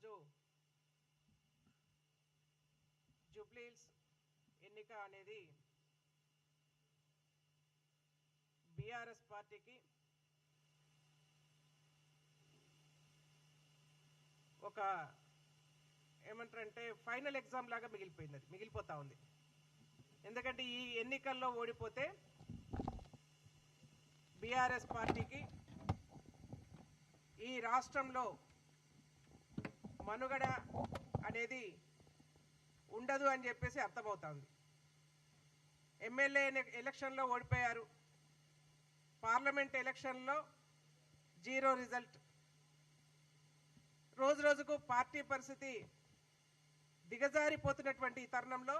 ఈరోజు జూబ్లీహిల్స్ ఎన్నిక అనేది బీఆర్ఎస్ పార్టీకి ఒక ఏమంటారంటే ఫైనల్ ఎగ్జామ్ లాగా మిగిలిపోయింది అది మిగిలిపోతా ఉంది. ఎందుకంటే ఈ ఎన్నికల్లో ఓడిపోతే బీఆర్ఎస్ పార్టీకి ఈ రాష్ట్రంలో మనుగడ అనేది ఉండదు అని చెప్పేసి అర్థమవుతుంది. ఎమ్మెల్యే ఎలక్షన్లో ఓడిపోయారు. పార్లమెంట్ ఎలక్షన్లో జీరో రిజల్ట్. రోజు రోజుకు పార్టీ పరిస్థితి దిగజారిపోతున్నటువంటి ఈ తరుణంలో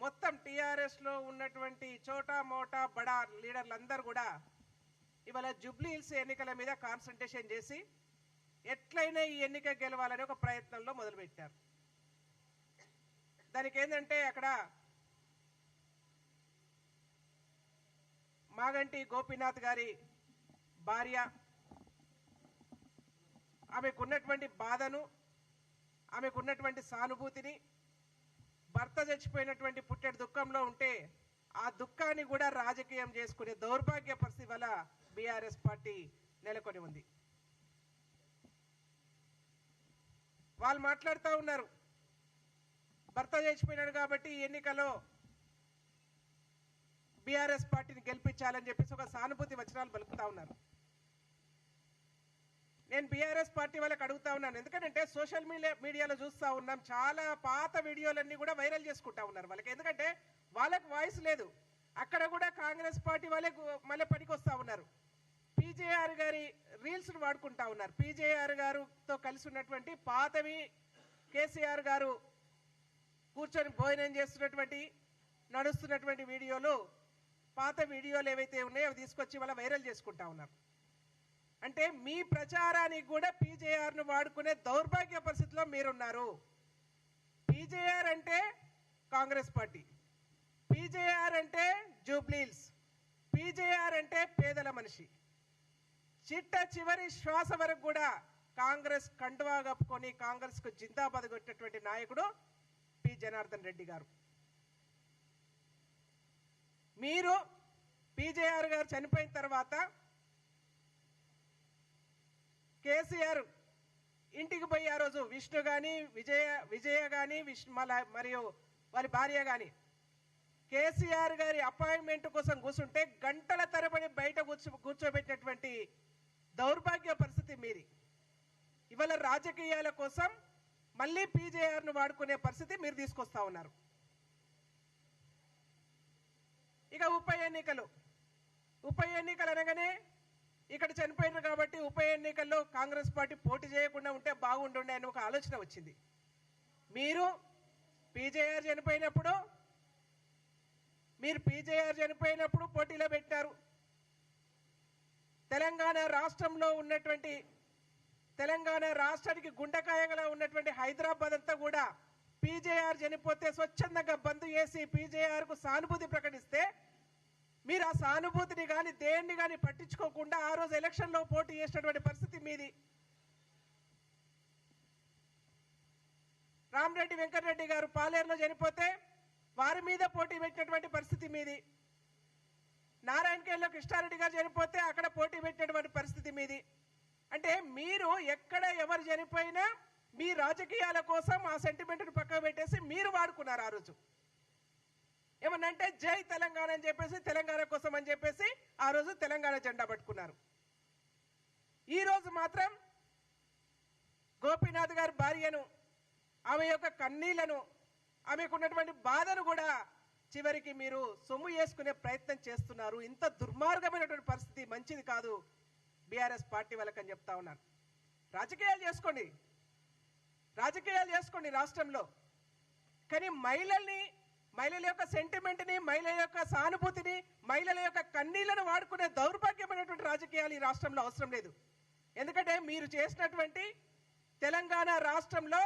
మొత్తం టీఆర్ఎస్లో ఉన్నటువంటి చోటా మోటా బడా లీడర్లందరూ కూడా ఇవాళ జూబ్లీ హిల్స్ ఎన్నికల మీద కాన్సన్ట్రేషన్ చేసి ఎట్లయినా ఈ ఎన్నిక గెలవాలని ఒక ప్రయత్నంలో మొదలుపెట్టారు. దానికి ఏంటంటే అక్కడ మాగంటి గోపీనాథ్ గారి భార్య ఆమెకున్నటువంటి బాధను ఆమెకున్నటువంటి సానుభూతిని భర్త చచ్చిపోయినటువంటి పుట్టెడు దుఃఖంలో ఉంటే ఆ దుఃఖాన్ని కూడా రాజకీయం చేసుకునే దౌర్భాగ్య పరిస్థితి వల్ల బీఆర్ఎస్ పార్టీ నెలకొని ఉంది. వాళ్ళు మాట్లాడుతూ ఉన్నారు. భర్త చేసిపోయినాడు కాబట్టి ఎన్నికలో బీఆర్ఎస్ పార్టీని గెలిపించాలని చెప్పేసి ఒక సానుభూతి వచనాలు పలుకుతా ఉన్నారు. నేను బీఆర్ఎస్ పార్టీ వాళ్ళకి అడుగుతా ఉన్నాను. ఎందుకంటే సోషల్ మీడియా మీడియాలో చూస్తూ ఉన్నాం. చాలా పాత వీడియోలన్నీ కూడా వైరల్ చేసుకుంటా ఉన్నారు వాళ్ళకి. ఎందుకంటే వాళ్ళకి వాయిస్ లేదు. అక్కడ కూడా కాంగ్రెస్ పార్టీ వాళ్ళే మళ్ళీ పనికి వస్తూ ఉన్నారు. పీజేఆర్ గారి రీల్స్ను వాడుకుంటా ఉన్నారు. పీజేఆర్ గారుతో కలిసి ఉన్నటువంటి పాతవి కేసీఆర్ గారు కూర్చొని భోజనం చేస్తున్నటువంటి నడుస్తున్నటువంటి వీడియోలు పాత వీడియోలు ఏవైతే ఉన్నాయో అవి తీసుకొచ్చి వాళ్ళ వైరల్ చేసుకుంటా ఉన్నారు. అంటే మీ ప్రచారానికి కూడా పీజేఆర్ను వాడుకునే దౌర్భాగ్య పరిస్థితిలో మీరున్నారు. పీజేఆర్ అంటే కాంగ్రెస్ పార్టీ. పీజేఆర్ అంటే జూబ్లీల్స్ పీజేఆర్ అంటే పేదల మనిషి. చిట్ట చివరి శ్వాస వరకు కూడా కాంగ్రెస్ కండువా కప్పుకొని కాంగ్రెస్కు జిందాబాద్ కొట్టేటువంటి నాయకుడు పి. జనార్దన్ రెడ్డి గారు. మీరు పీజేఆర్ గారు చనిపోయిన తర్వాత కేసీఆర్ ఇంటికి పోయి ఆ రోజు విష్ణు కానీ విజయ విజయ కానీ విష్ణు మరియు వారి భార్య కానీ కేసీఆర్ గారి అపాయింట్మెంట్ కోసం కూర్చుంటే గంటల తరబడి బయట కూర్చో కూర్చోబెట్టినటువంటి దౌర్భాగ్య పరిస్థితి మీరి ఇవాళ రాజకీయాల కోసం మళ్ళీ పీజేఆర్ను వాడుకునే పరిస్థితి మీరు తీసుకొస్తా ఉన్నారు. ఇక ఉప ఎన్నికలు. ఉప ఎన్నికలు అనగానే ఇక్కడ చనిపోయినారు కాబట్టి ఉప ఎన్నికల్లో కాంగ్రెస్ పార్టీ పోటీ చేయకుండా ఉంటే బాగుంటుండే అని ఒక ఆలోచన వచ్చింది. మీరు పీజేఆర్ చనిపోయినప్పుడు మీరు పీజేఆర్ చనిపోయినప్పుడు పోటీలో పెట్టారు తెలంగాణ రాష్ట్రంలో ఉన్నటువంటి తెలంగాణ రాష్ట్రానికి గుండెకాయగా ఉన్నటువంటి హైదరాబాద్ అంతా కూడా పీజేఆర్ చనిపోతే స్వచ్ఛందంగా బంద్ చేసి పీజేఆర్కు సానుభూతి ప్రకటిస్తే మీరు ఆ సానుభూతిని కానీ దేన్ని కానీ పట్టించుకోకుండా ఆ రోజు ఎలక్షన్లో పోటీ చేసినటువంటి పరిస్థితి మీది. రామరెడ్డి వెంకటరెడ్డి గారు పాలేరులో చనిపోతే వారి మీద పోటీ పెట్టినటువంటి పరిస్థితి మీది. నారాయణకేళ్ళలో కృష్ణారెడ్డి గారు చనిపోతే అక్కడ పోటీ పెట్టేటువంటి పరిస్థితి మీది. అంటే మీరు ఎక్కడ ఎవరు చనిపోయినా మీ రాజకీయాల కోసం ఆ సెంటిమెంట్ని పక్కకు పెట్టేసి మీరు వాడుకున్నారు ఆ రోజు. ఏమన్నంటే జై తెలంగాణ అని చెప్పేసి తెలంగాణ కోసం అని చెప్పేసి ఆ రోజు తెలంగాణ జెండా పట్టుకున్నారు. ఈ రోజు మాత్రం గోపీనాథ్ గారి భార్యను ఆమె యొక్క కన్నీళ్ళను ఆమెకున్నటువంటి బాధను కూడా చివరికి మీరు సొమ్ము వేసుకునే ప్రయత్నం చేస్తున్నారు. ఇంత దుర్మార్గమైనటువంటి పరిస్థితి మంచిది కాదు. బీఆర్ఎస్ పార్టీ వాళ్ళకని చెప్తా ఉన్నాను. రాజకీయాలు చేసుకోండి. రాజకీయాలు చేసుకోండి రాష్ట్రంలో. కానీ మహిళల్ని మహిళల యొక్క సెంటిమెంట్ని మహిళల యొక్క సానుభూతిని మహిళల యొక్క కన్నీళ్ళను వాడుకునే దౌర్భాగ్యమైనటువంటి రాజకీయాలు ఈ రాష్ట్రంలో అవసరం లేదు. ఎందుకంటే మీరు చేసినటువంటి తెలంగాణ రాష్ట్రంలో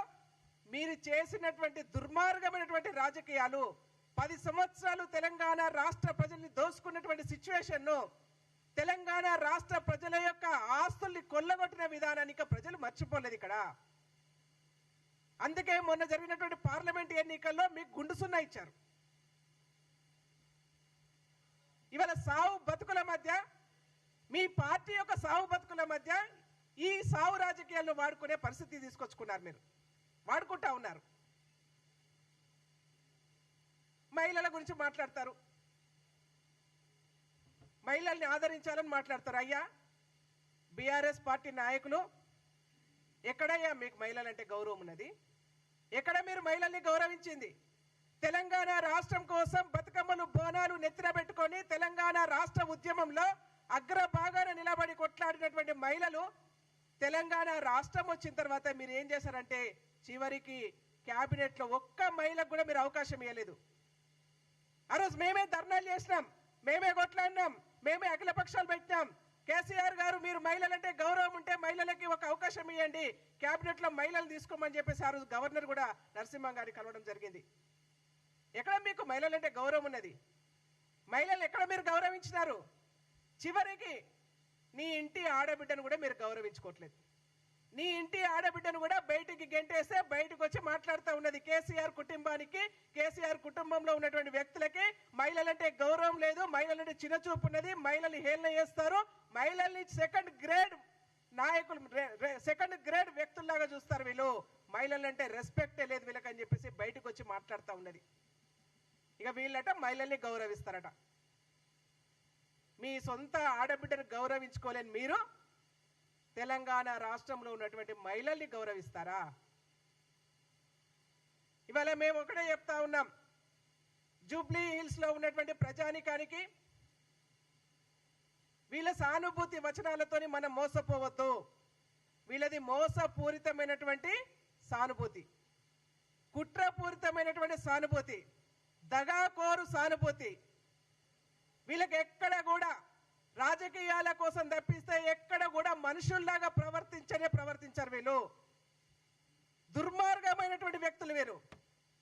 మీరు చేసినటువంటి దుర్మార్గమైనటువంటి రాజకీయాలు పది సంవత్సరాలు తెలంగాణ రాష్ట్ర ప్రజల్ని దోసుకున్నటువంటి సిచ్యువేషన్ను తెలంగాణ రాష్ట్ర ప్రజల యొక్క ఆస్తుల్ని కొల్లగొట్టిన విధానాన్ని ప్రజలు మర్చిపోలేదు ఇక్కడ. అందుకే మొన్న జరిగినటువంటి పార్లమెంట్ ఎన్నికల్లో మీకు గుండు సున్నా ఇచ్చారు. ఇవాళ సావు బతుకుల మధ్య మీ పార్టీ యొక్క సావు బతుకుల మధ్య ఈ సావు రాజకీయాలను వాడుకునే పరిస్థితి తీసుకొచ్చుకున్నారు మీరు. వాడుకుంటా ఉన్నారు. మహిళల గురించి మాట్లాడతారు. మహిళల్ని ఆదరించాలని మాట్లాడతారు. అయ్యా బీఆర్ఎస్ పార్టీ నాయకులు ఎక్కడయ్యా మీకు మహిళలంటే గౌరవం ఉన్నది? ఎక్కడ మీరు మహిళల్ని గౌరవించింది? తెలంగాణ రాష్ట్రం కోసం బతుకమ్మలు బోనాలు నెత్తిన పెట్టుకొని తెలంగాణ రాష్ట్ర ఉద్యమంలో అగ్రభాగాన నిలబడి కొట్లాడినటువంటి మహిళలు తెలంగాణ రాష్ట్రం వచ్చిన తర్వాత మీరు ఏం చేశారంటే చివరికి క్యాబినెట్లో ఒక్క మహిళకు కూడా మీరు అవకాశం ఇవ్వలేదు ఆ రోజు మేమే ధర్నాలు చేసినాం. మేమే కొట్లాడినాం. మేమే అఖిల పక్షాలు పెట్టినాం. కేసీఆర్ గారు మీరు మహిళలంటే గౌరవం ఉంటే మహిళలకి ఒక అవకాశం ఇవ్వండి కేబినెట్లో మహిళలు తీసుకోమని చెప్పేసి ఆ రోజు గవర్నర్ కూడా నరసింహ గారిని కలవడం జరిగింది. ఎక్కడ మీకు మహిళలంటే గౌరవం ఉన్నది? మహిళలు ఎక్కడ మీరు గౌరవించినారు? చివరికి నీ ఇంటి ఆడబిడ్డను కూడా మీరు గౌరవించుకోవట్లేదు. నీ ఇంటి ఆడబిడ్డను కూడా బయటికి గెంటేస్తే బయటకు వచ్చి మాట్లాడుతూ ఉన్నది కేసీఆర్ కుటుంబానికి. కేసీఆర్ కుటుంబంలో ఉన్నటువంటి వ్యక్తులకి మహిళలంటే గౌరవం లేదు మహిళలంటే చిన్నచూపు ఉన్నది మహిళలు హేళన చేస్తారు. మహిళల్ని సెకండ్ గ్రేడ్ నాయకులు సెకండ్ గ్రేడ్ వ్యక్తుల్లాగా చూస్తారు వీళ్ళు. మహిళలంటే రెస్పెక్టే లేదు వీళ్ళకని చెప్పేసి బయటకు వచ్చి మాట్లాడుతూ ఉన్నది. ఇక వీళ్ళట మహిళల్ని గౌరవిస్తారట. మీ సొంత ఆడబిడ్డను గౌరవించుకోలేని మీరు తెలంగాణ రాష్ట్రంలో ఉన్నటువంటి మహిళల్ని గౌరవిస్తారా? ఇవాళ మేము ఒకటే చెప్తా ఉన్నాం. జూబ్లీ హిల్స్లో ఉన్నటువంటి ప్రజానికానికి వీళ్ళ సానుభూతి వచనాలతోని మనం మోసపోవద్దు. వీళ్ళది మోసపూరితమైనటువంటి సానుభూతి. కుట్రపూరితమైనటువంటి సానుభూతి. దగాకోరు సానుభూతి. వీళ్ళకి ఎక్కడ కూడా రాజకీయాల కోసం తప్పిస్తే ఎక్కడ కూడా మనుషుల్లాగా ప్రవర్తించనే ప్రవర్తించారు వీళ్ళు. దుర్మార్గమైనటువంటి వ్యక్తులు వీరు.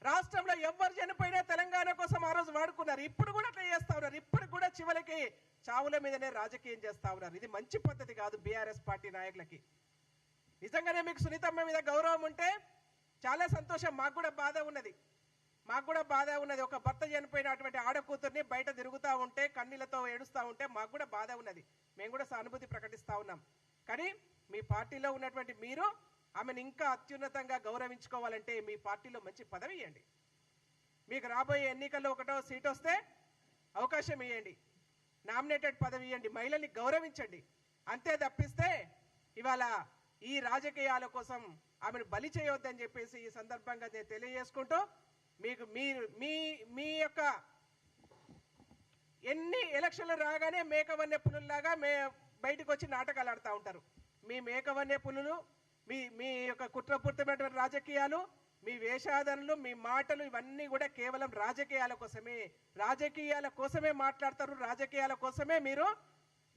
రాష్ట్రంలో ఎవరు చనిపోయినా తెలంగాణ కోసం ఆ రోజు వాడుకున్నారు. ఇప్పుడు కూడా అట్లా చేస్తా ఉన్నారు. ఇప్పుడు కూడా చివరికి చావుల మీదనే రాజకీయం చేస్తా ఉన్నారు. ఇది మంచి పద్ధతి కాదు బీఆర్ఎస్ పార్టీ నాయకులకి. నిజంగానే మీకు సునీతమ్మ మీద గౌరవం ఉంటే చాలా సంతోషం మాకు కూడా బాధ ఉన్నది. మాకు కూడా బాధ ఉన్నది. ఒక భర్త చనిపోయినటువంటి ఆడకూతుర్ని బయట తిరుగుతూ ఉంటే కన్నీళ్ళతో ఏడుస్తూ ఉంటే మాకు కూడా బాధ ఉన్నది. మేము కూడా సానుభూతి ప్రకటిస్తా ఉన్నాం. కానీ మీ పార్టీలో ఉన్నటువంటి మీరు ఆమెను ఇంకా అత్యున్నతంగా గౌరవించుకోవాలంటే మీ పార్టీలో మంచి పదవి ఇవ్వండి మీకు రాబోయే ఎన్నికల్లో ఒకటో సీట్ వస్తే అవకాశం ఇవ్వండి నామినేటెడ్ పదవి ఇవ్వండి మహిళల్ని గౌరవించండి. అంతే తప్పిస్తే ఇవాళ ఈ రాజకీయాల కోసం ఆమెను బలి చేయవద్దని చెప్పేసి ఈ సందర్భంగా నేను తెలియజేసుకుంటూ మీకు మీరు మీ మీ యొక్క ఎన్ని ఎలక్షన్లు రాగానే మేకవన్య పులుల్లాగా మే బయటకు వచ్చి నాటకాలు ఆడుతూ ఉంటారు. మీ మేకవన్య పులులు మీ మీ యొక్క కుట్రపూరితమైనటువంటి రాజకీయాలు మీ వేషాధనలు మీ మాటలు ఇవన్నీ కూడా కేవలం రాజకీయాల కోసమే. రాజకీయాల కోసమే మాట్లాడతారు రాజకీయాల కోసమే మీరు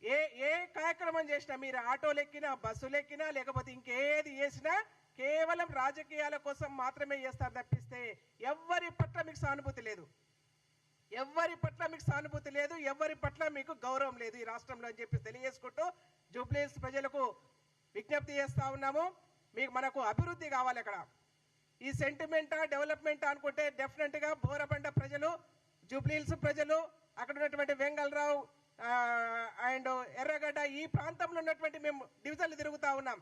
ఏ ఏ కార్యక్రమం చేసినా మీరు ఆటోలు ఎక్కినా బస్సులు ఎక్కినా లేకపోతే ఇంకేది చేసినా కేవలం రాజకీయాల కోసం మాత్రమే చేస్తారు తప్పిస్తే ఎవరి పట్ల మీకు సానుభూతి లేదు. ఎవరి పట్ల మీకు సానుభూతి లేదు ఎవరి పట్ల మీకు గౌరవం లేదు ఈ రాష్ట్రంలో అని చెప్పి తెలియజేసుకుంటూ జూబ్లీస్ ప్రజలకు విజ్ఞప్తి చేస్తా ఉన్నాము. మీకు మనకు అభివృద్ధి కావాలి అక్కడ. ఈ సెంటిమెంటా డెవలప్మెంట్ అనుకుంటే డెఫినెట్గా బోరబండ ప్రజలు జూబ్లీహిల్స్ ప్రజలు అక్కడ ఉన్నటువంటి వెంగళరావు అండ్ ఎర్రగడ్డ ఈ ప్రాంతంలో ఉన్నటువంటి మేము డివిజన్లు తిరుగుతూ ఉన్నాం.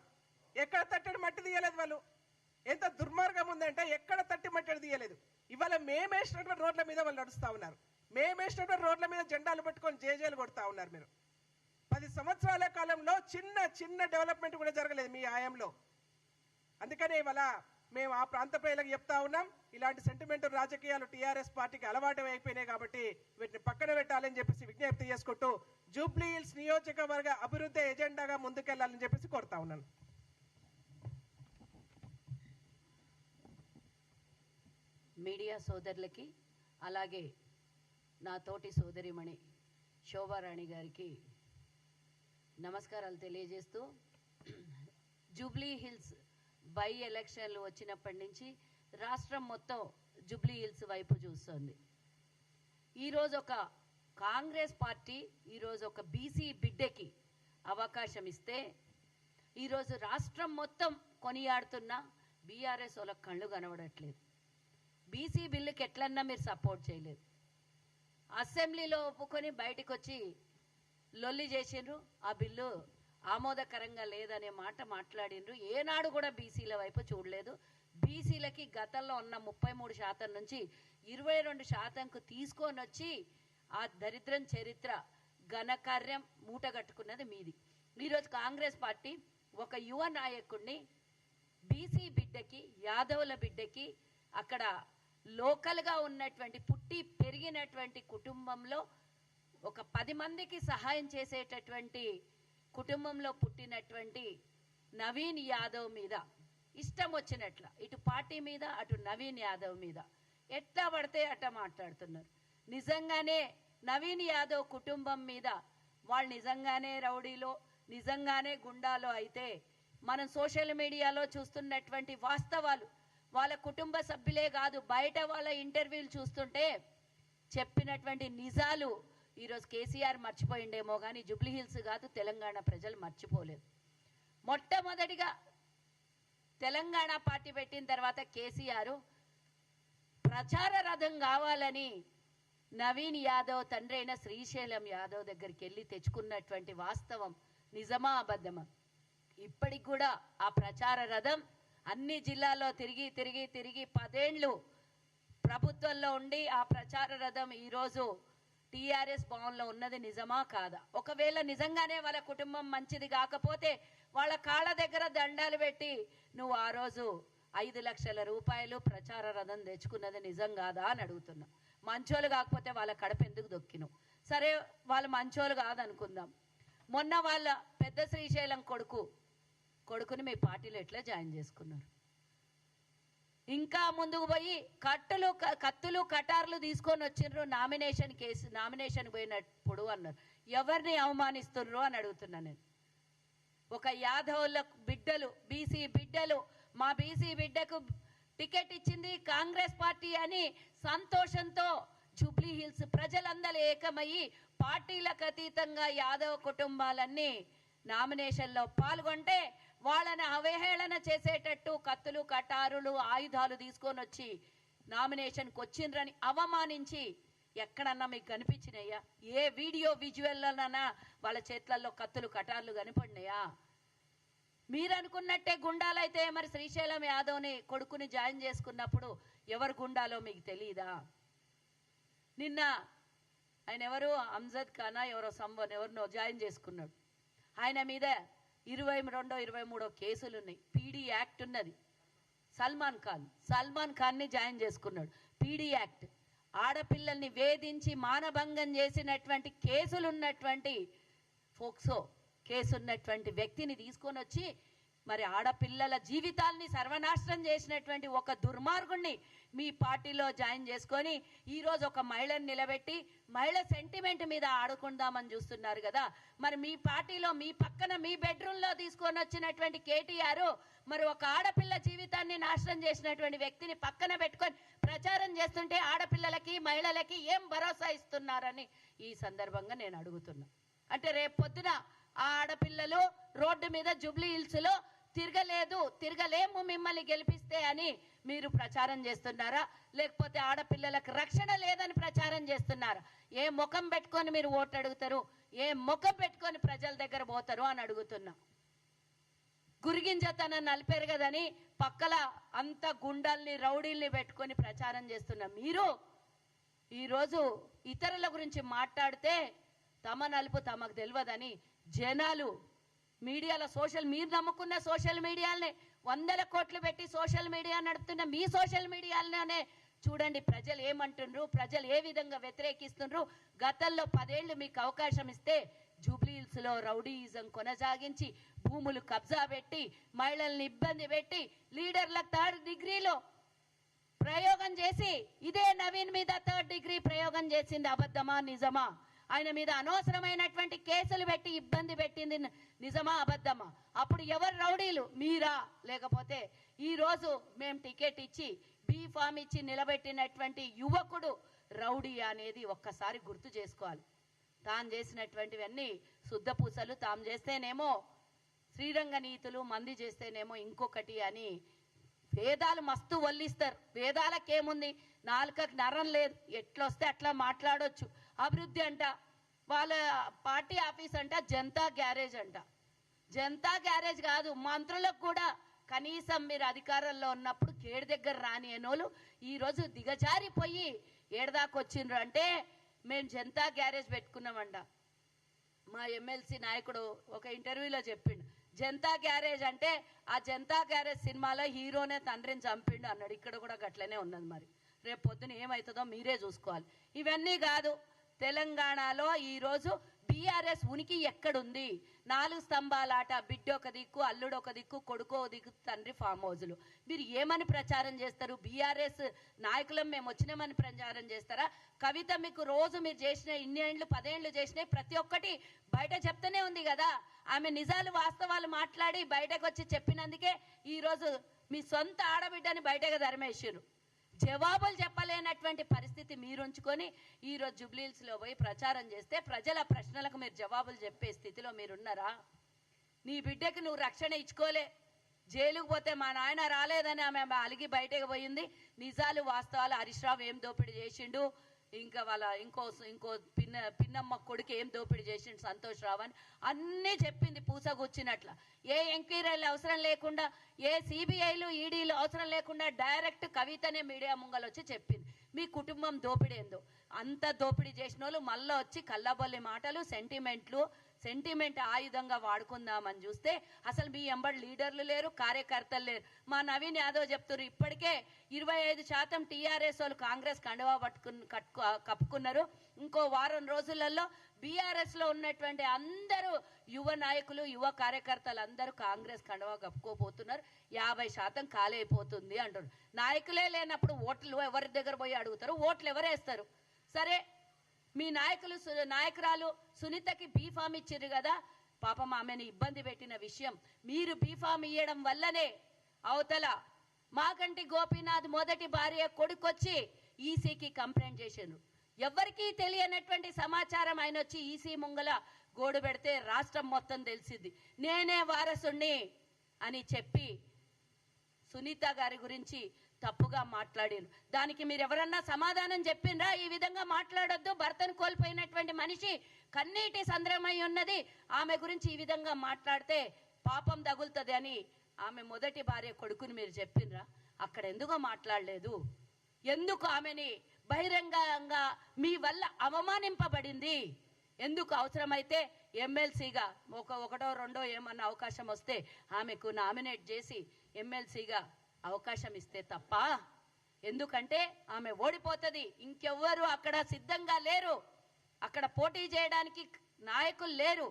ఎక్కడ తట్టడి మట్టి తీయలేదు వాళ్ళు? ఎంత దుర్మార్గం ఉందంటే ఎక్కడ తట్టి మట్టడి తీయలేదు. ఇవాళ మేమేసినటువంటి రోడ్ల మీద వాళ్ళు నడుస్తూ ఉన్నారు. మేమేసినటువంటి రోడ్ల మీద జెండాలు పట్టుకొని జేజేలు కొడతా ఉన్నారు మీరు. పది సంవత్సరాల కాలంలో చిన్న చిన్న డెవలప్మెంట్ కూడా జరగలేదు మీ ఆయంలో. అందుకనే ఇవాళ మేము ఆ ప్రాంత ప్రజలకు చెప్తా ఉన్నాం ఇలాంటి సెంటిమెంట్ రాజకీయాలు టీఆర్ఎస్ పార్టీకి అలవాటు అయిపోయినాయి కాబట్టి వీటిని పక్కన పెట్టాలని చెప్పేసి విజ్ఞప్తి చేసుకుంటూ జూబ్లీ హిల్స్ నియోజకవర్గ అభివృద్ధి ఎజెండాగా ముందుకెళ్ళాలని చెప్పేసి కోరుతా ఉన్నాను. మీడియా సోదరులకి అలాగే నా తోటి సోదరిమణి శోభారాణి గారికి నమస్కారాలు తెలియజేస్తూ జూబ్లీ హిల్స్ బై ఎలక్షన్లు వచ్చినప్పటి నుంచి రాష్ట్రం మొత్తం జూబ్లీ హిల్స్ వైపు చూస్తోంది. ఈరోజు ఒక కాంగ్రెస్ పార్టీ ఈరోజు ఒక బీసీ బిడ్డకి అవకాశం ఇస్తే ఈరోజు రాష్ట్రం మొత్తం కొనియాడుతున్న బీఆర్ఎస్ వాళ్ళకి కళ్ళు కనబడట్లేదు. బీసీ బిల్లుకి ఎట్లన్నా మీరు సపోర్ట్ చేయలేదు. అసెంబ్లీలో ఒప్పుకొని బయటకు వచ్చి లొల్లి చేసిండ్రు. ఆ బిల్లు ఆమోదకరంగా లేదనే మాట మాట్లాడిండ్రు. ఏనాడు కూడా బీసీల వైపు చూడలేదు. బీసీలకి గతంలో ఉన్న ముప్పై మూడు శాతం నుంచి ఇరవై రెండు శాతంకు తీసుకొని వచ్చి ఆ దరిద్రం చరిత్ర ఘనకార్యం మూటగట్టుకున్నది మీది. ఈరోజు కాంగ్రెస్ పార్టీ ఒక యువ నాయకుడిని బీసీ బిడ్డకి యాదవుల బిడ్డకి అక్కడ లోకల్గా ఉన్నటువంటి పుట్టి పెరిగినటువంటి కుటుంబంలో ఒక పది మందికి సహాయం చేసేటటువంటి కుటుంబంలో పుట్టినటువంటి నవీన్ యాదవ్ మీద ఇష్టం వచ్చినట్ల ఇటు పార్టీ మీద అటు నవీన్ యాదవ్ మీద. ఎట్లా పడితే అట్ట మాట్లాడుతున్నారు. నిజంగానే నవీన్ యాదవ్ కుటుంబం మీద వాళ్ళు నిజంగానే రౌడీలో నిజంగానే గుండాలో అయితే మనం సోషల్ మీడియాలో చూస్తున్నటువంటి వాస్తవాలు వాళ్ళ కుటుంబ సభ్యులే కాదు బయట వాళ్ళ ఇంటర్వ్యూలు చూస్తుంటే చెప్పినటువంటి నిజాలు ఈరోజు కేసీఆర్ మర్చిపోయిండేమో కానీ జూబ్లీ హిల్స్ కాదు తెలంగాణ ప్రజలు మర్చిపోలేదు. మొట్టమొదటిగా తెలంగాణ పార్టీ పెట్టిన తర్వాత కేసీఆర్ ప్రచార రథం కావాలని నవీన్ యాదవ్ తండ్రి అయిన శ్రీశైలం యాదవ్ దగ్గరికి వెళ్ళి తెచ్చుకున్నటువంటి వాస్తవం నిజమా అబద్ధమా? ఇప్పటికి కూడా ఆ ప్రచార రథం అన్ని జిల్లాల్లో తిరిగి తిరిగి తిరిగి పదేండ్లు ప్రభుత్వంలో ఉండి ఆ ప్రచార రథం ఈరోజు టీఆర్ఎస్ భవన్లో ఉన్నది నిజమా కాదా? ఒకవేళ నిజంగానే వాళ్ళ కుటుంబం మంచిది కాకపోతే వాళ్ళ కాళ్ళ దగ్గర దండాలు పెట్టి నువ్వు ఆ రోజు ఐదు లక్షల రూపాయలు ప్రచార రథం తెచ్చుకున్నది నిజం కాదా అని అడుగుతున్నా. మంచోళ్ళు కాకపోతే వాళ్ళ కడప ఎందుకు దొక్కిను సరే వాళ్ళు మంచోళ్ళు కాదనుకుందాం. మొన్న వాళ్ళ పెద్ద శ్రీశైలం కొడుకు కొడుకుని మీ పార్టీలో ఎట్లా జాయిన్ చేసుకున్నారు? ఇంకా ముందుకు పోయి కట్టులు కత్తులు కటార్లు తీసుకొని వచ్చిండ్రు నామినేషన్ కేసు నామినేషన్ పోయినప్పుడు అన్నారు. ఎవరిని అవమానిస్తున్నారు అని అడుగుతున్నా నేను. ఒక యాదవుల బిడ్డలు బీసీ బిడ్డలు మా బీసీ బిడ్డకు టికెట్ ఇచ్చింది కాంగ్రెస్ పార్టీ అని సంతోషంతో జూబ్లీ హిల్స్ ప్రజలందరూ ఏకమయ్యి పార్టీలకు అతీతంగా యాదవ కుటుంబాలన్నీ నామినేషన్లో పాల్గొంటే వాళ్ళని అవహేళన చేసేటట్టు కత్తులు కటారులు ఆయుధాలు తీసుకొని వచ్చి నామినేషన్కి వచ్చిండ్రని అవమానించి ఎక్కడన్నా మీకు కనిపించినాయా? ఏ వీడియో విజువల్లోనన్నా వాళ్ళ చేతులలో కత్తులు కటార్లు కనపడినాయా? మీరు అనుకున్నట్టే గుండాలైతే మరి శ్రీశైలం యాదవ్ని కొడుకుని జాయిన్ చేసుకున్నప్పుడు ఎవరు గుండాలో మీకు తెలియదా నిన్న ఆయన ఎవరు? అంజద్ ఖానా ఎవరో సంవన్ ఎవరినో జాయిన్ చేసుకున్నాడు. ఆయన మీద ఇరవై రెండో ఇరవై మూడో కేసులు ఉన్నాయి పీడీ యాక్ట్ ఉన్నది. సల్మాన్ ఖాన్. సల్మాన్ ఖాన్ని జాయిన్ చేసుకున్నాడు. P D act. ఆడపిల్లల్ని వేధించి మానభంగం చేసినటువంటి కేసులు ఉన్నటువంటి ఫోక్సో కేసు ఉన్నటువంటి వ్యక్తిని తీసుకొని వచ్చి మరి ఆడపిల్లల జీవితాల్ని సర్వనాశనం చేసినటువంటి ఒక దుర్మార్గుణ్ణి మీ పార్టీలో జాయిన్ చేసుకొని ఈరోజు ఒక మహిళను నిలబెట్టి మహిళ సెంటిమెంట్ మీద ఆడుకుందామని చూస్తున్నారు కదా. మరి మీ పార్టీలో మీ పక్కన మీ బెడ్రూమ్లో తీసుకొని వచ్చినటువంటి కేటీఆర్ మరి ఒక ఆడపిల్ల జీవితాన్ని నాశనం చేసినటువంటి వ్యక్తిని పక్కన పెట్టుకొని ప్రచారం చేస్తుంటే ఆడపిల్లలకి మహిళలకి ఏం భరోసా ఇస్తున్నారని ఈ సందర్భంగా నేను అడుగుతున్నా. అంటే రేపు పొద్దున ఆ ఆడపిల్లలు రోడ్డు మీద జుబ్లీ హిల్స్లో తిరగలేదు తిరగలేము మిమ్మల్ని గెలిపిస్తే అని మీరు ప్రచారం చేస్తున్నారా? లేకపోతే ఆడపిల్లలకు రక్షణ లేదని ప్రచారం చేస్తున్నారా? ఏ ముఖం పెట్టుకొని మీరు ఓటు అడుగుతారు? ఏ ముఖం పెట్టుకొని ప్రజల దగ్గర పోతారు అని అడుగుతున్నా. గురిగింజతనం నలిపారు కదని పక్కల అంత గుండల్ని రౌడీల్ని పెట్టుకొని ప్రచారం చేస్తున్న మీరు ఈరోజు ఇతరుల గురించి మాట్లాడితే తమ నలుపు తమకు తెలియదని జనాలు మీడియాలో సోషల్ మీరు నమ్ముకున్న సోషల్ మీడియాలనే వందల కోట్లు పెట్టి సోషల్ మీడియా నడుపుతున్న మీ సోషల్ మీడియాలోనే చూడండి ప్రజలు ఏమంటుండ్రు ప్రజలు ఏ విధంగా వ్యతిరేకిస్తుండ్రు గతంలో పదేళ్ళు మీకు అవకాశం ఇస్తే జూబ్లీహిల్స్లో రౌడీయిజం కొనసాగించి భూములు కబ్జా పెట్టి మహిళల్ని ఇబ్బంది పెట్టి లీడర్లకు థర్డ్ డిగ్రీలో ప్రయోగం చేసి ఇదే నవీన్ మీద థర్డ్ డిగ్రీ ప్రయోగం చేసింది అబద్ధమా నిజమా? ఆయన మీద అనవసరమైనటువంటి కేసులు పెట్టి ఇబ్బంది పెట్టింది నిజమా అబద్ధమా? అప్పుడు ఎవరు రౌడీలు? మీరా? లేకపోతే ఈ రోజు మేము టికెట్ ఇచ్చి బీ ఫామ్ ఇచ్చి నిలబెట్టినటువంటి యువకుడు రౌడీ అనేది ఒక్కసారి గుర్తు చేసుకోవాలి. తాను చేసినటువంటివన్నీ శుద్ధపూసలు తాము చేస్తేనేమో శ్రీరంగ నీతులు మంది చేస్తేనేమో ఇంకొకటి అని వేదాలు మస్తు వల్లిస్తారు. వేదాలకేముంది? నాలుకకు నరం లేదు. ఎట్లొస్తే అట్లా మాట్లాడొచ్చు. అభివృద్ధి అంట. వాళ్ళ పార్టీ ఆఫీస్ అంట జనతా గ్యారేజ్ అంట. జనతా గ్యారేజ్ కాదు మంత్రులకు కూడా కనీసం మీరు అధికారంలో ఉన్నప్పుడు కేడి దగ్గర రాని అనోళ్ళు ఈరోజు దిగజారిపోయి ఏడదాకొచ్చిండ్రు అంటే మేము జనతా గ్యారేజ్ పెట్టుకున్నామంట. మా ఎమ్మెల్సీ నాయకుడు ఒక ఇంటర్వ్యూలో చెప్పిండు. జనతా గ్యారేజ్ అంటే ఆ జనతా గ్యారేజ్ సినిమాలో హీరోనే తండ్రిని చంపిండు అన్నాడు. ఇక్కడ కూడా గట్లనే ఉన్నది మరి. రేపు పొద్దున ఏమవుతుందో మీరే చూసుకోవాలి. ఇవన్నీ కాదు తెలంగాణలో ఈరోజు బీఆర్ఎస్ ఉనికి ఎక్కడుంది? నాలుగు స్తంభాలాట బిడ్డ ఒక దిక్కు అల్లుడు ఒక దిక్కు కొడుకు ఒక దిక్కు తండ్రి ఫామ్ హౌజులు. మీరు ఏమని ప్రచారం చేస్తారు? బీఆర్ఎస్ నాయకులం మేము వచ్చినామని ప్రచారం చేస్తారా? కవిత మీకు రోజు మీరు చేసిన ఇన్ని ఏళ్ళు పదేండ్లు చేసినాయి ప్రతి ఒక్కటి బయట చెప్తూనే ఉంది కదా. ఆమె నిజాలు వాస్తవాలు మాట్లాడి బయటకు వచ్చి చెప్పినందుకే ఈరోజు మీ సొంత ఆడబిడ్డని బయటకు ధర్మేసారు జవాబులు చెప్పలేనటువంటి పరిస్థితి మీరు ఉంచుకొని ఈరోజు జుబ్లీల్స్లో పోయి ప్రచారం చేస్తే ప్రజల ప్రశ్నలకు మీరు జవాబులు చెప్పే స్థితిలో మీరున్నారా? నీ బిడ్డకి నువ్వు రక్షణ ఇచ్చుకోలే. జైలుకు పోతే మా నాయన రాలేదని ఆమె అలిగి బయటకు పోయింది. నిజాలు వాస్తవాలు హరీష్ ఏం దోపిడీ చేసిండు? ఇంకా వాళ్ళ ఇంకో ఇంకో పిన్న పిన్నమ్మ కొడుకు ఏం దోపిడీ చేసిండు సంతోష్ రావు అని అన్నీ చెప్పింది పూసగుచ్చినట్ల. ఏ ఎంక్వైరీలు అవసరం లేకుండా ఏ సిబిఐలు ఈడీలు అవసరం లేకుండా డైరెక్ట్ కవితనే మీడియా ముంగలు వచ్చి చెప్పింది. మీ కుటుంబం దోపిడీ ఏందో? అంత దోపిడీ చేసిన వాళ్ళు మళ్ళీ వచ్చి కల్లబొల్లి మాటలు సెంటిమెంట్లు సెంటిమెంట్ ఆయుధంగా వాడుకుందామని చూస్తే అసలు మీ ఎంబడి లీడర్లు లేరు కార్యకర్తలు లేరు. మా నవీన్ యాదవ్ చెప్తున్నారు ఇప్పటికే ఇరవై ఐదు శాతం టీఆర్ఎస్ వాళ్ళు కాంగ్రెస్ కండువా పట్టుకు కట్టుకు కప్పుకున్నారు. ఇంకో వారం రోజులలో బీఆర్ఎస్లో ఉన్నటువంటి అందరూ యువ నాయకులు యువ కార్యకర్తలు అందరూ కాంగ్రెస్ కండువా కప్పుకోబోతున్నారు. యాభై శాతం ఖాళీ అంటారు నాయకులే లేనప్పుడు ఓట్లు ఎవరి దగ్గర పోయి అడుగుతారు? ఓట్లు ఎవరేస్తారు? సరే మీ నాయకులు నాయకురాలు సునీతకి బీఫామ్ ఇచ్చారు కదా? పాపం ఆమెను ఇబ్బంది పెట్టిన విషయం. మీరు బీఫామ్ ఇవ్వడం వల్లనే అవతల మాకంటి గోపీనాథ్ మొదటి భార్య కొడుకొచ్చి ఈసీకి కంప్లైంట్ చేసిండ్రు. ఎవరికీ తెలియనటువంటి సమాచారం ఆయన వచ్చి ఈసీ ముంగల గోడు పెడితే రాష్ట్రం మొత్తం తెలిసింది నేనే వారసుణ్ణి అని చెప్పి సునీత గారి గురించి తప్పుగా మాట్లాడారు. దానికి మీరు ఎవరన్నా సమాధానం చెప్పిండ్రా ఈ విధంగా మాట్లాడొద్దు. భర్తను కోల్పోయినటువంటి మనిషి కన్నీటి సంద్రమై ఉన్నది. ఆమె గురించి ఈ విధంగా మాట్లాడితే పాపం తగులుతుంది అని ఆమె మొదటి భార్య కొడుకుని మీరు చెప్పిండ్రా అక్కడ ఎందుకో మాట్లాడలేదు. ఎందుకు ఆమెని బహిరంగంగా మీ వల్ల అవమానింపబడింది? ఎందుకు అవసరమైతే ఎమ్మెల్సీగా ఒక ఒకటో రెండో ఏమన్నా అవకాశం వస్తే ఆమెకు నామినేట్ చేసి ఎమ్మెల్సీగా అవకాశం ఇస్తే తప్ప ఎందుకంటే ఆమె ఓడిపోతుంది. ఇంకెవ్వరు అక్కడ సిద్ధంగా లేరు. అక్కడ పోటీ చేయడానికి నాయకులు లేరు.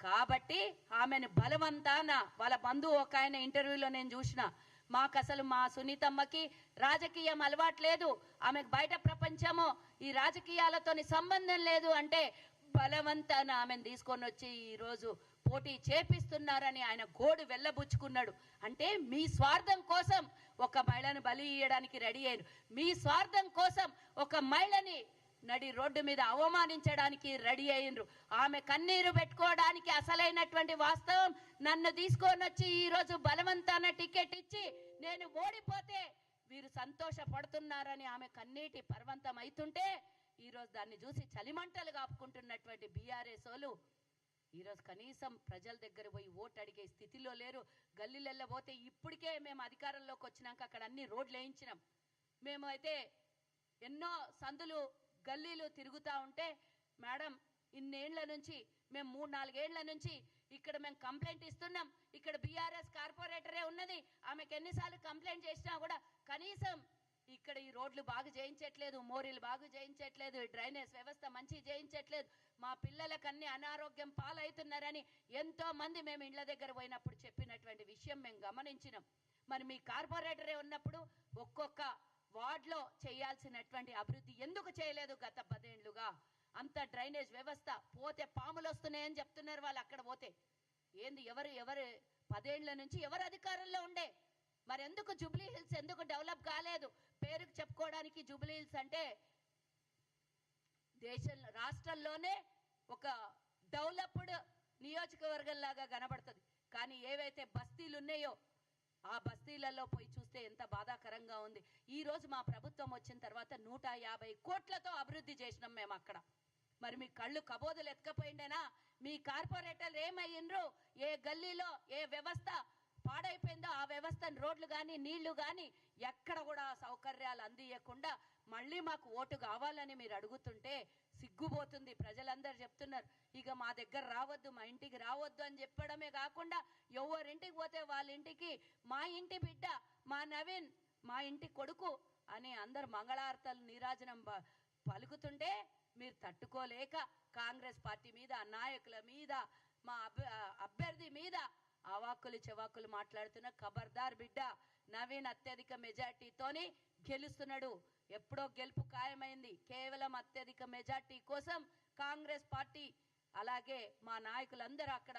కాబట్టి ఆమెను బలవంతాన వాళ్ళ బంధువు ఒక ఆయన ఇంటర్వ్యూలో నేను చూసిన మాకు అసలు మా సునీతమ్మకి రాజకీయం అలవాట్లేదు ఆమెకు బయట ప్రపంచము ఈ రాజకీయాలతోని సంబంధం లేదు అంటే బలమంతా ఆమెను తీసుకొని వచ్చి ఈరోజు పోటీ చేపిస్తున్నారని ఆయన గోడు వెళ్ళబుచ్చుకున్నాడు. అంటే మీ స్వార్థం కోసం ఒక మహిళను బలి ఇయ్యడానికి రెడీ అయ్యారు మీ స్వార్థం కోసం ఒక మహిళని నడి రోడ్డు మీద అవమానించడానికి రెడీ అయ్యిండ్రు. ఆమె కన్నీరు పెట్టుకోవడానికి అసలైనటువంటి వాస్తవం నన్ను తీసుకొని వచ్చి ఈ రోజు బలవంతాన టికెట్ ఇచ్చి నేను ఓడిపోతే వీరు సంతోషపడుతున్నారని ఆమె కన్నీటి పర్వంతం అవుతుంటే ఈరోజు దాన్ని చూసి చలిమంటలు కాపుకుంటున్నటువంటి బీఆర్ఎస్ వాళ్ళు ఈరోజు కనీసం ప్రజల దగ్గర పోయి ఓటు అడిగే స్థితిలో లేరు. గల్లీలల్లో పోతే ఇప్పటికే మేము అధికారంలోకి వచ్చినాక అక్కడ అన్ని రోడ్లు వేయించినాం. మేము అయితే ఎన్నో సందులు గల్లీలు తిరుగుతూ ఉంటే మేడం ఇన్నేళ్ళ నుంచి మేము మూడు నాలుగేళ్ళ నుంచి ఇక్కడ మేము కంప్లైంట్ ఇస్తున్నాం. ఇక్కడ బీఆర్ఎస్ కార్పొరేటరే ఉన్నది. ఆమెకు ఎన్నిసార్లు కంప్లైంట్ చేసినా కూడా కనీసం ఇక్కడ ఈ రోడ్లు బాగు చేయించట్లేదు మోరీలు బాగు చేయించట్లేదు డ్రైనేజ్ వ్యవస్థ మంచి చేయించట్లేదు. మా పిల్లలకు అన్ని అనారోగ్యం పాలవుతున్నారని ఎంతో మంది మేము ఇండ్ల దగ్గర పోయినప్పుడు చెప్పినటువంటి విషయం మేము గమనించినాం. మరి మీ కార్పొరేటరే ఉన్నప్పుడు ఒక్కొక్క వార్డ్లో చేయాల్సినటువంటి అభివృద్ధి ఎందుకు చేయలేదు గత పదేండ్లుగా? అంత డ్రైనేజ్ వ్యవస్థ పోతే పాములు వస్తున్నాయని చెప్తున్నారు వాళ్ళు అక్కడ పోతే. ఏంది ఎవరు ఎవరు పదేండ్ల నుంచి ఎవరు అధికారంలో ఉండే? మరి ఎందుకు జూబ్లీ హిల్స్ ఎందుకు డెవలప్ కాలేదు? పేరుకు చెప్పుకోవడానికి జూబ్లీ హిల్స్ అంటే దేశంలో రాష్ట్రంలోనే ఒక డెవలప్డ్ నియోజకవర్గం లాగా కనబడుతుంది. కానీ ఏవైతే బస్తీలు ఉన్నాయో ఆ బస్తీలలో పోయి చూస్తే ఎంత బాధాకరంగా ఉంది. ఈ రోజు మా ప్రభుత్వం వచ్చిన తర్వాత నూట యాభై కోట్లతో అభివృద్ధి చేసినాం మేము అక్కడ. మరి మీ కళ్ళు కబోదులు ఎత్తుకపోయిండేనా? మీ కార్పొరేటర్లు ఏమయ్యిండ్రు ఏ గల్లీలో ఏ వ్యవస్థ? పాడైపోయిందో ఆ వ్యవస్థను రోడ్లు కానీ నీళ్ళు కానీ ఎక్కడ కూడా సౌకర్యాలు అందియకుండా మళ్ళీ మాకు ఓటు కావాలని మీరు అడుగుతుంటే సిగ్గుపోతుంది. ప్రజలందరూ చెప్తున్నారు ఇక మా దగ్గర రావద్దు మా ఇంటికి రావద్దు అని చెప్పడమే కాకుండా ఎవరింటికి పోతే వాళ్ళ ఇంటికి మా ఇంటి బిడ్డ మా నవీన్ మా ఇంటి కొడుకు అని అందరు మంగళార్తలు నీరాజనం పలుకుతుంటే మీరు తట్టుకోలేక కాంగ్రెస్ పార్టీ మీద నాయకుల మీద మా అభ్య- అభ్యర్థి మీద అవాక్కులు చెవాకులు మాట్లాడుతున్న ఖబర్దార్ బిడ్డ నవీన్ అత్యధిక మెజార్టీతోని గెలుస్తున్నాడు. ఎప్పుడో గెలుపు ఖాయమైంది. కేవలం అత్యధిక మెజార్టీ కోసం కాంగ్రెస్ పార్టీ అలాగే మా నాయకులందరూ అక్కడ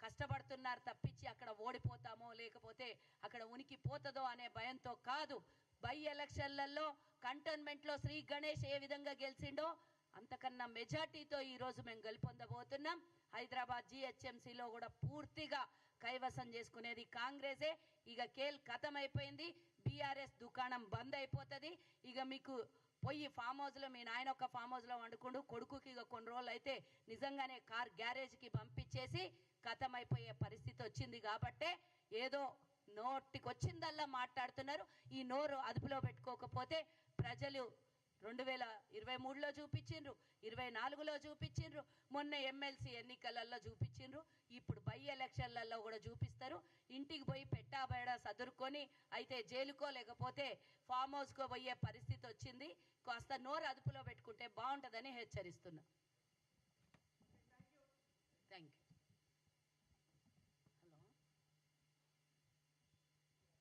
కష్టపడుతున్నారు తప్పించి అక్కడ ఓడిపోతామో లేకపోతే అక్కడ ఉనికి పోతుందో అనే భయంతో కాదు. బై ఎలక్షన్లలో కంటోన్మెంట్లో శ్రీ గణేష్ ఏ విధంగా గెలిచిండో అంతకన్నా మెజార్టీతో ఈ రోజు మేము గెలుపొందబోతున్నాం. హైదరాబాద్ జిహెచ్ఎంసీలో కూడా పూర్తిగా కైవసం చేసుకునేది కాంగ్రెసే. ఇక కేల్ ఖతం అయిపోయింది బీఆర్ఎస్ దుకాణం బంద్ అయిపోతుంది ఇక మీకు పోయి ఫామ్ హౌస్లో మీ నాయన ఒక ఫామ్ హౌస్లో వండుకుండు కొడుకుకి ఇక కొన్ని రోజులు అయితే నిజంగానే కార్ గ్యారేజ్కి పంపించేసి ఖతం అయిపోయే పరిస్థితి వచ్చింది కాబట్టే ఏదో నోటికి వచ్చిందల్లా మాట్లాడుతున్నారు. ఈ నోరు అదుపులో పెట్టుకోకపోతే ప్రజలు రెండు వేల ఇరవై మూడులో చూపించిండ్రు ఇరవై నాలుగులో చూపించిండ్రు మొన్న ఎమ్మెల్సీ ఎన్నికలలో చూపించిండ్రు ఇప్పుడు బై ఎలక్షన్లలో కూడా చూపిస్తారు. ఇంటికి పోయి పెట్టాబేడా సదురుకొని అయితే జైలుకో లేకపోతే ఫామ్ హౌస్కో పోయే పరిస్థితి వచ్చింది కాస్త నోరు అదుపులో పెట్టుకుంటే బాగుంటుందని హెచ్చరిస్తున్నా.